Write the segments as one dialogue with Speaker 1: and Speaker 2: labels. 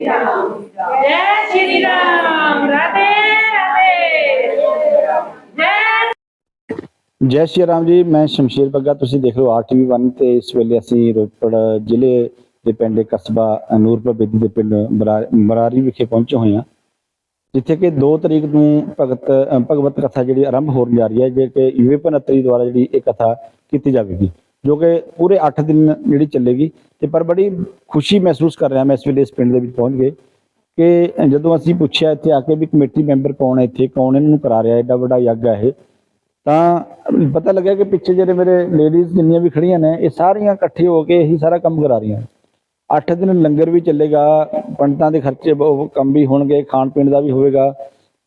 Speaker 1: जय श्री राम राधे राधे जय
Speaker 2: ਜੈ ਸ਼੍ਰੀ ਰਾਮ ਜੀ ਮੈਂ ਸ਼ਮਸ਼ੀਰ ਬੱਗਾ ਤੁਸੀਂ ਦੇਖ ਰਹੇ ਹੋ ਆਰਟੀਵੀ 1 ਤੇ ਇਸ ਵੇਲੇ ਅਸੀਂ ਰੋਪੜ ਜ਼ਿਲ੍ਹੇ ਦੇ ਪਿੰਡ ਕਸਬਾ ਨੂਰਪੁਰ ਬੇਦੀ ਦੇ ਪਿੰਡ ਬਰਾ- ਬਰਾਰੀ ਵਿਖੇ ਪਹੁੰਚੇ ਹੋਏ ਹਾਂ ਜਿੱਥੇ ਕਿ 2 ਤਰੀਕ ਨੂੰ ਭਗਤ ਅ, ਭਗਵਤ ਕਥਾ ਜਿਹੜੀ ਆਰੰਭ ਹੋਣ ਜਾ ਰਹੀ ਹੈ ਜੇ ਕਿ ਯੂਵੇ ਪਨਤਰੀ ਦੁਆਰਾ ਜਿਹੜੀ ਇਹ ਕਥਾ ਕੀਤੀ ਜਾਵੇਗੀ ਜੋ ਕਿ ਪੂਰੇ 8 ਦਿਨ ਜਿਹੜੀ ਚੱਲੇਗੀ ਤੇ ਪਰ ਬੜੀ ਖੁਸ਼ੀ ਮਹਿਸੂਸ ਕਰ ਰਿਹਾ ਮੈਂ ਇਸ ਵੇਲੇ ਇਸ ਪਿੰਡ ਦੇ ਵਿੱਚ ਪਹੁੰਚ ਗਏ ਕਿ ਜਦੋਂ ਅਸੀਂ ਪੁੱਛਿਆ ਇੱਥੇ ਆ ਕੇ ਵੀ ਕਮੇਟੀ ਮੈਂਬਰ ਕੌਣ ਹੈ ਇੱਥੇ, ਕੌਣ ਇਹਨਾਂ ਨੂੰ ਕਰਾ ਰਿਹਾ, ਐਡਾ ਵੱਡਾ ਯੱਗ ਹੈ ਇਹ, ਤਾਂ ਪਤਾ ਲੱਗਿਆ ਕਿ ਪਿੱਛੇ ਜਿਹੜੇ ਮੇਰੇ ਲੇਡੀਜ਼ ਜਿੰਨੀਆਂ ਵੀ ਖੜੀਆਂ ਨੇ, ਇਹ ਸਾਰੀਆਂ ਇਕੱਠੇ ਹੋ ਕੇ ਇਹੀ ਸਾਰਾ ਕੰਮ ਕਰਾ ਰਹੀਆਂ 8 ਦਿਨ ਲੰਗਰ ਵੀ ਚੱਲੇਗਾ, ਪੰਡਤਾਂ ਦੇ ਖਰਚੇ ਕੰਮ ਵੀ ਹੋਣਗੇ, ਖਾਣ ਪੀਣ ਦਾ ਵੀ ਹੋਵੇਗਾ।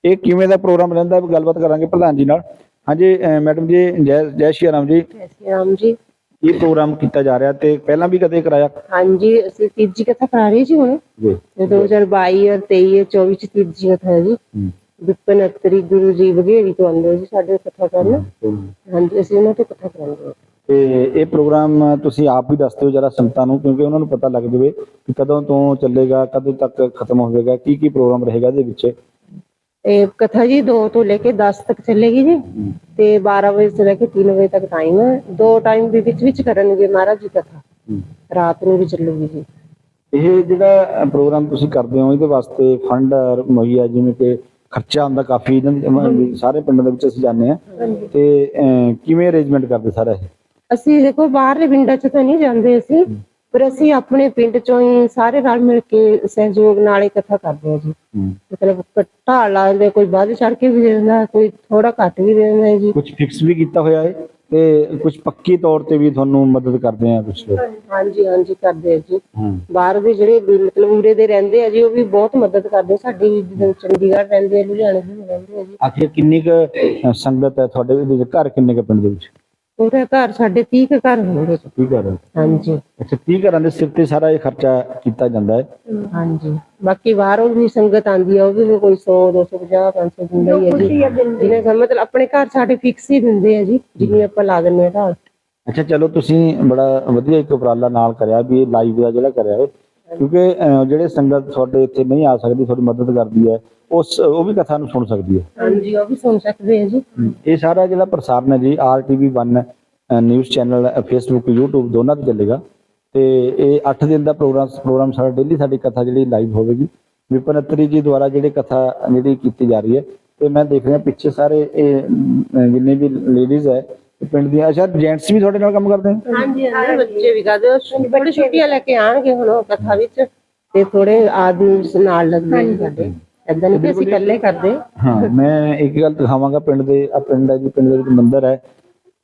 Speaker 2: ਇਹ ਕਿਵੇਂ ਦਾ ਪ੍ਰੋਗਰਾਮ ਰਹਿੰਦਾ, ਗੱਲਬਾਤ ਕਰਾਂਗੇ ਪ੍ਰਧਾਨ ਜੀ ਨਾਲ। ਹਾਂਜੀ ਮੈਡਮ ਜੀ, ਜੈ ਜੈ ਸ਼੍ਰੀ ਰਾਮ ਜੀ।
Speaker 3: ਜੈ ਸ਼੍ਰੀ ਰਾਮ ਜੀ।
Speaker 2: ਇਹ ਪ੍ਰੋਗਰਾਮ ਕੀਤਾ ਜਾ ਰਿਹਾ ਤੇ ਪਹਿਲਾਂ ਵੀ ਕਦੇ ਕਰਾਇਆ?
Speaker 3: ਹਾਂਜੀ ਅਸੀਂ ਤੀਜੀ ਕਥਾ ਕਰਾ ਰਹੇ ਜੀ ਹੁਣ।
Speaker 2: ਜੀ।
Speaker 3: ਤੇ 2022 ਔਰ 23 ਔਰ 24 ਚ ਤੀਜੀ ਕਥਾ ਹੈ ਜੀ। ਵਿਪਨ ਅਤਰੀ ਗੁਰੂ ਜੀ ਬਘੇੜੀ ਤੋਂ ਆਉਂਦੇ ਜੀ ਸਾਡੇ ਕਥਾ ਕਰਨ। ਹਾਂਜੀ ਅਸੀਂ ਉਹਨਾਂ ਤੋਂ ਕਥਾ ਕਰਾਂਗੇ
Speaker 2: ਤੇ ਇਹ ਪ੍ਰੋਗਰਾਮ ਤੁਸੀਂ ਆਪ ਵੀ ਦੱਸਦੇ ਹੋ ਜਰਾ ਸੰਗਤਾਂ ਨੂੰ ਕਿਉਂਕਿ ਉਹਨਾਂ ਨੂੰ ਪਤਾ ਲੱਗ ਜਾਵੇ ਕਿ ਕਦੋਂ ਤੋਂ ਚੱਲੇਗਾ ਕਦੋਂ ਤੱਕ ਖਤਮ ਹੋਵੇਗਾ ਕੀ ਕੀ ਪ੍ਰੋਗਰਾਮ ਰਹੇਗਾ ਇਹਦੇ ਵਿੱਚ।
Speaker 3: ਇਹ ਕਥਾ ਜੀ 2 ਤੋਂ ਲੈ ਕੇ 10 ਤੱਕ ਚੱਲੇਗੀ ਜੀ। ਤੇ 12 ਵਜੇ ਤੋਂ ਲੈ ਕੇ 3 ਵਜੇ ਤੱਕ ਟਾਈਮ ਹੈ। ਦੋ ਟਾਈਮ ਦੇ ਵਿੱਚ ਵਿੱਚ ਕਰਨਗੇ ਮਹਾਰਾਜ ਜੀ ਕਥਾ। ਰਾਤ ਨੂੰ ਵੀ ਚੱਲੂਗੀ ਜੀ।
Speaker 2: ਇਹ ਜਿਹੜਾ ਪ੍ਰੋਗਰਾਮ ਤੁਸੀਂ ਕਰਦੇ ਹੋ ਇਹਦੇ ਵਾਸਤੇ ਫੰਡ ਮੁਹੱਈਆ ਜਿਵੇਂ ਕਿ ਖਰਚਾ ਹੁੰਦਾ ਕਾਫੀ ਸਾਰੇ ਪਿੰਡਾਂ ਦੇ ਵਿੱਚ ਅਸੀਂ ਜਾਂਦੇ ਆ ਤੇ ਕਿਵੇਂ ਅਰੇਂਜਮੈਂਟ ਕਰਦੇ ਸਾਰਾ ਇਹ?
Speaker 3: ਅਸੀਂ ਦੇਖੋ ਬਾਹਰਲੇ ਪਿੰਡਾਂ 'ਚ ਤਾਂ ਨਹੀਂ ਜਾਂਦੇ ਅਸੀਂ। ਪਰ ਅਸੀਂ ਆਪਣੇ ਪਿੰਡ 'ਚੋਂ ਹੀ ਸਾਰੇ ਰਲ ਮਿਲ ਕੇ ਸਹਿਯੋਗ ਨਾਲ ਕਥਾ ਕਰਦੇ ਹਾਂ ਜੀ। ਮਤਲਬ ਘਟਾ ਲਾਉਂਦੇ ਕੋਈ ਵੱਧ ਚੜ ਕੇ ਵੀ ਦੇ ਦਿੰਦਾ ਕੋਈ ਥੋੜਾ ਘੱਟ ਵੀ ਦੇ ਦਿੰਦਾ ਜੀ।
Speaker 2: ਕੁਝ ਫਿਕਸ ਵੀ ਕੀਤਾ ਹੋਇਆ ਹੈ ਤੇ ਕੁਝ ਪੱਕੀ ਤੌਰ ਤੇ ਵੀ ਤੁਹਾਨੂੰ ਮਦਦ ਕਰਦੇ ਆ ਕੁਝ
Speaker 3: ਹਾਂਜੀ ਹਾਂਜੀ ਕਰਦੇ ਆ ਜੀ। ਬਾਹਰ ਦੇ ਜਿਹੜੇ ਮਤਲਬ ਉਰੇ ਦੇ ਰਹਿੰਦੇ ਆ ਜੀ ਉਹ ਵੀ ਬਹੁਤ ਮਦਦ ਕਰਦੇ। ਸਾਡੀ ਵੀ ਜਿੱਦਾਂ ਚੰਡੀਗੜ੍ਹ ਰਹਿੰਦੇ ਆ ਲੁਧਿਆਣੇ ਵੀ ਰਹਿੰਦੇ ਆ ਜੀ।
Speaker 2: ਆਖਿਰ ਕਿੰਨੀ ਕੁ ਸੰਗਤ ਹੈ ਤੁਹਾਡੇ ਘਰ ਕਿੰਨੇ ਕੁ ਪਿੰਡ ਦੇ ਵਿੱਚ?
Speaker 3: ਉਹਦੇ ਘਰ ਸਾਡੇ 30 ਕੁ ਘਰ ਹੋਣਗੇ। ਜੀ
Speaker 2: ਕੀ
Speaker 3: ਹਾਂਜੀ।
Speaker 2: ਅੱਛਾ 30 ਘਰਾਂ ਦੇ ਸਿਰ ਤੇ ਸਾਰਾ ਇਹ ਖਰਚਾ ਕੀਤਾ ਜਾਂਦਾ ਹੈ?
Speaker 3: ਹਾਂਜੀ। ਬਾਕੀ ਬਾਹਰੋਂ ਵੀ ਸੰਗਤ ਆਂਦੀ ਆ ਉਹ ਵੀ ਕੋਈ 100 250 500 ਦਿੰਦਾ ਹੀ ਹੈ ਜੀ। ਜਿਹਨੇ ਸਮ- ਮਤਲਬ ਆਪਣੇ ਘਰ ਸਾਡੇ ਫਿਕਸ ਹੀ ਦਿੰਦੇ ਆ ਜੀ ਜਿੰਨੀ ਆਪਾਂ ਲਾ ਦਿੰਦੇ ਆ
Speaker 2: ਅੱਛਾ ਚਲੋ ਤੁਸੀਂ ਬੜਾ ਵਧੀਆ ਇੱਕ ਉਪਰਾਲਾ ਨਾਲ ਕਰਿਆ ਵੀ ਇਹ ਲਾਈਵ ਦਾ ਜਿਹੜਾ ਕਰਿਆ ਹੈ ਕਿਉਂਕਿ ਅਹ, ਜਿਹੜੇ ਸੰਗਤ ਤੁਹਾਡੇ ਇੱਥੇ ਨਹੀਂ ਆ ਸਕਦੀ ਤੁਹਾਡੀ ਮਦਦ ਕਰਦੀ ਹੈ ਉਸ ਉਹ ਵੀ ਕਥਾ ਨੂੰ ਸੁਣ ਸਕਦੀ ਹੈ।
Speaker 3: ਹਾਂਜੀ ਉਹ ਵੀ ਸੁਣ ਸਕਦੇ ਆ ਜੀ।
Speaker 2: ਇਹ ਸਾਰਾ ਜਿਹੜਾ ਪ੍ਰਸਾਰਣ ਹੈ ਜੀ R T V 1 news channel Facebook YouTube ਦੋਨਾਂ ਤੇ ਚੱਲੇਗਾ। ਤੇ ਇਹ 8 ਦਿਨ ਦਾ ਪ੍ਰੋਗਰਾਮ ਪ੍ਰੋਗਰਾਮ ਸਾਡਾ ਡੇਲੀ ਸਾਡੀ ਕਥਾ ਜਿਹੜੀ ਲਾਈਵ ਹੋਵੇਗੀ। ਵਿਪਨ ਅਤਰੀ ਜੀ ਦੁਆਰਾ ਜਿਹੜੀ ਕਥਾ ਜਿਹੜੀ ਕੀਤੀ ਜਾ ਰਹੀ ਹੈ ਤੇ ਮੈਂ ਦੇਖ ਰਿਹਾ ਪਿੱਛੇ ਸਾਰੇ ਇਹ ਅਮ, ਜਿੰਨੇ ਵੀ ਲੇਡੀਜ਼ ਹੈ ਪਿੰਡ ਦੀਆਂ। ਅੱਛਾ ਜੈਂਟਸ ਵੀ ਤੁਹਾਡੇ ਨਾਲ ਕੰਮ ਕਰਦੇ ਨੇ?
Speaker 3: ਹਾਂਜੀ ਹਾਂਜੀ ਬੱਚੇ ਵੀ ਕਰਦੇ। ਆ ਥੋੜੀ ਛੁੱਟੀਆਂ ਲੈ ਕੇ ਆਣਗੇ ਹੁਣ ਉਹ ਕਥਾ ਵਿੱਚ। ਤੇ ਥੋੜੇ ਆਦਮੀ ਨਾਲ ਲੱਗਦੇ ਨੇ ਸਾਡੇ। ਏਦਾਂ ਨਹੀਂ ਕਿ ਅਸੀਂ ਇਕੱਲੇ ਕਰਦੇ।
Speaker 2: ਹਾਂ ਮੈਂ ਇੱਕ ਗੱਲ ਦਿਖਾਵਾਂਗਾ ਪਿੰਡ ਦੇ ਆ ਪਿੰਡ ਹੈ ਜੀ ਪਿੰਡ ਦੇ ਵਿੱਚ ਮੰਦਿਰ ਹੈ।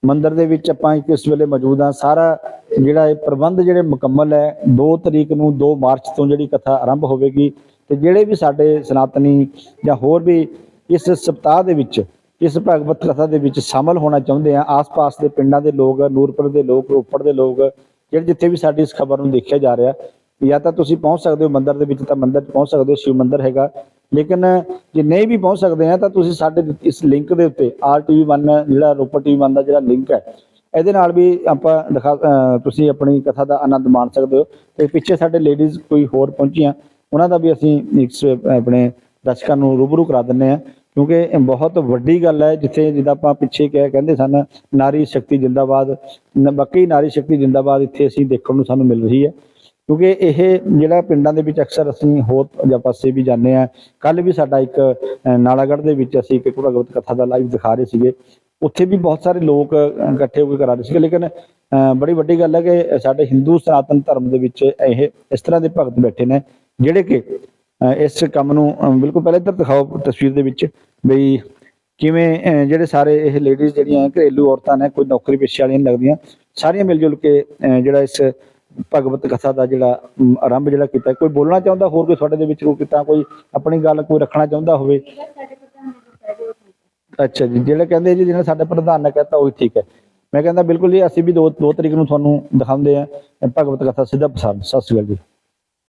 Speaker 2: ਮੰਦਿਰ ਦੇ ਵਿੱਚ ਆਪਾਂ ਇੱਕ ਇਸ ਵੇਲੇ ਮੌਜੂਦ ਹਾਂ। ਸਾਰਾ ਜਿਹੜਾ ਇਹ ਪ੍ਰਬੰਧ ਜਿਹੜੇ ਮੁਕੰਮਲ ਹੈ 2 ਤਰੀਕ ਨੂੰ 2 ਮਾਰਚ ਤੋਂ ਜਿਹੜੀ ਕਥਾ ਆਰੰਭ ਹੋਵੇਗੀ। ਤੇ ਜਿਹੜੇ ਵੀ ਸਾਡੇ ਸਨਾਤਨੀ ਜਾਂ ਹੋਰ ਵੀ ਇਸ ਸਪਤਾਹ ਦੇ ਵਿੱਚ ਇਸ ਭਗਵਤ ਕਥਾ ਦੇ ਵਿੱਚ ਸ਼ਾਮਲ ਹੋਣਾ ਚਾਹੁੰਦੇ ਆ। ਆਸ-ਪਾਸ ਦੇ ਪਿੰਡਾਂ ਦੇ ਲੋਕ, ਨੂਰਪੁਰ ਦੇ ਲੋਕ, ਰੋਪੜ ਦੇ ਲੋਕ, ਜਿਹੜੇ ਜਿੱਥੇ ਵੀ ਸਾਡੀ ਇਸ ਖਬਰ ਨੂੰ ਦੇਖਿਆ ਜਾ ਰਿਹਾ, ਜਾਂ ਤਾਂ ਤੁਸੀਂ ਪਹੁੰਚ ਸਕਦੇ ਹੋ ਮੰਦਿਰ ਦੇ ਵਿੱਚ, ਤਾਂ ਮੰਦਿਰ ਪਹੁੰਚ ਸਕਦੇ ਹੋ, ਸ਼ਿਵ ਮੰਦਿਰ ਹੈਗਾ। ਲੇਕਿਨ ਜੇ ਨਹੀਂ ਵੀ ਪਹੁੰਚ ਸਕਦੇ ਆ, ਤਾਂ ਤੁਸੀਂ ਸਾਡੇ ਇਸ ਲਿੰਕ ਦੇ ਉੱਤੇ RTV1 ਜਿਹੜਾ ਰੋਪੜ TV1 ਦਾ ਜਿਹੜਾ ਲਿੰਕ ਹੈ, ਇਹਦੇ ਨਾਲ ਵੀ ਆਪਾਂ ਦਿਖਾ ਤੁਸੀਂ ਆਪਣੀ ਕਥਾ ਦਾ ਆਨੰਦ ਮਾਣ ਸਕਦੇ ਹੋ। ਤੇ ਪਿੱਛੇ ਸਾਡੇ ਲੇਡੀਜ਼ ਕੋਈ ਹੋਰ ਪਹੁੰਚੀਆਂ, ਉਹਨਾਂ ਦਾ ਵੀ ਅਸੀਂ ਇੱਕ ਆਪਣੇ ਦਰਸ਼ਕਾਂ ਨੂੰ ਰੂਬਰੂ ਕਰਾ ਦਿੰਨੇ ਆ। ਕਿਉਂਕਿ ਇਹ ਬਹੁਤ ਵੱਡੀ ਗੱਲ ਹੈ ਜਿੱਥੇ ਜਿੱਦਾਂ ਆਪਾਂ ਪਿੱਛੇ ਕਹਿ ਕਹਿੰਦੇ ਸਨ ਨਾਰੀ ਸ਼ਕਤੀ ਜਿੰਦਾਬਾਦ ਬਾਕੀ ਨਾਰੀ ਸ਼ਕਤੀ ਜਿੰਦਾਬਾਦ ਇੱਥੇ ਅਸੀਂ ਦੇਖਣ ਨੂੰ ਸਾਨੂੰ ਮਿਲ ਰਹੀ ਹੈ। ਕਿਉਂਕਿ ਇਹ ਜਿਹੜਾ ਪਿੰਡਾਂ ਦੇ ਵਿੱਚ ਅਕਸਰ ਅਸੀਂ ਹੋਰ ਜਾਂ ਪਾਸੇ ਵੀ ਜਾਂਦੇ ਆ ਕੱਲ ਵੀ ਸਾਡਾ ਇੱਕ ਨਾਲਾਗੜ੍ਹ ਦੇ ਵਿੱਚ ਅਸੀਂ ਇੱਕ ਭਗਵਤ ਕਥਾ ਦਾ ਲਾਈਵ ਦਿਖਾ ਰਹੇ ਸੀਗੇ। ਉੱਥੇ ਵੀ ਬਹੁਤ ਸਾਰੇ ਲੋਕ ਇਕੱਠੇ ਹੋ ਕੇ ਕਰਾ ਰਹੇ ਸੀਗੇ। ਲੇਕਿਨ ਅਹ, ਬੜੀ ਵੱਡੀ ਗੱਲ ਹੈ ਕਿ ਸਾਡੇ ਹਿੰਦੂ ਸਨਾਤਨ ਧਰਮ ਦੇ ਵਿੱਚ ਇਹ ਇਸ ਤਰ੍ਹਾਂ ਦੇ ਭਗਤ ਬੈਠੇ ਨੇ ਜਿਹੜੇ ਕਿ ਇਸ ਕੰਮ ਨੂੰ ਬਿਲਕੁਲ ਪਹਿਲੇ ਇੱਧਰ ਦਿਖਾਓ ਤਸਵੀਰ ਦੇ ਵਿੱਚ ਬਈ ਕਿਵੇਂ ਅਹ, ਜਿਹੜੇ ਸਾਰੇ ਇਹ ਲੇਡੀਜ਼ ਜਿਹੜੀਆਂ ਘਰੇਲੂ ਔਰਤਾਂ ਨੇ ਕੋਈ ਨੌਕਰੀ ਪੇਸ਼ੇ ਵਾਲੀਆਂ ਨਹੀਂ ਲੱਗਦੀਆਂ ਸਾਰੀਆਂ ਮਿਲ ਜੁਲ ਕੇ ਅਹ, ਜਿਹੜਾ ਇਸ ਭਗਵਤ ਕਥਾ ਦਾ ਜਿਹੜਾ ਆਰੰਭ ਜਿਹੜਾ ਕੀਤਾ ਕੋਈ ਬੋਲਣਾ ਚਾਹੁੰਦਾ ਹੋਰ ਕੋਈ ਤੁਹਾਡੇ ਦੇ ਵਿੱਚ ਕੋਈ ਕੀਤਾ ਕੋਈ ਆਪਣੀ ਗੱਲ ਕੋਈ ਰੱਖਣਾ ਚਾਹੁੰਦਾ ਹੋਵੇ? ਅੱਛਾ ਜੀ ਜਿਹੜੇ ਕਹਿੰਦੇ ਜੀ ਜਿਹਨੇ ਸਾਡੇ ਪ੍ਰਧਾਨ ਨੇ ਕਹਿਤਾ ਉਹੀ ਠੀਕ ਹੈ। ਮੈਂ ਕਹਿੰਦਾ ਬਿਲਕੁਲ ਜੀ ਅਸੀਂ ਵੀ 2 2 ਤਰੀਕ ਨੂੰ ਤੁਹਾਨੂੰ ਦਿਖਾਉਂਦੇ ਆ ਭਗਵਤ ਕਥਾ ਸਿੱਧਾ ਪਸੰਦ ਸਤਿ ਸ਼੍ਰੀ ਅਕਾਲ ਜੀ।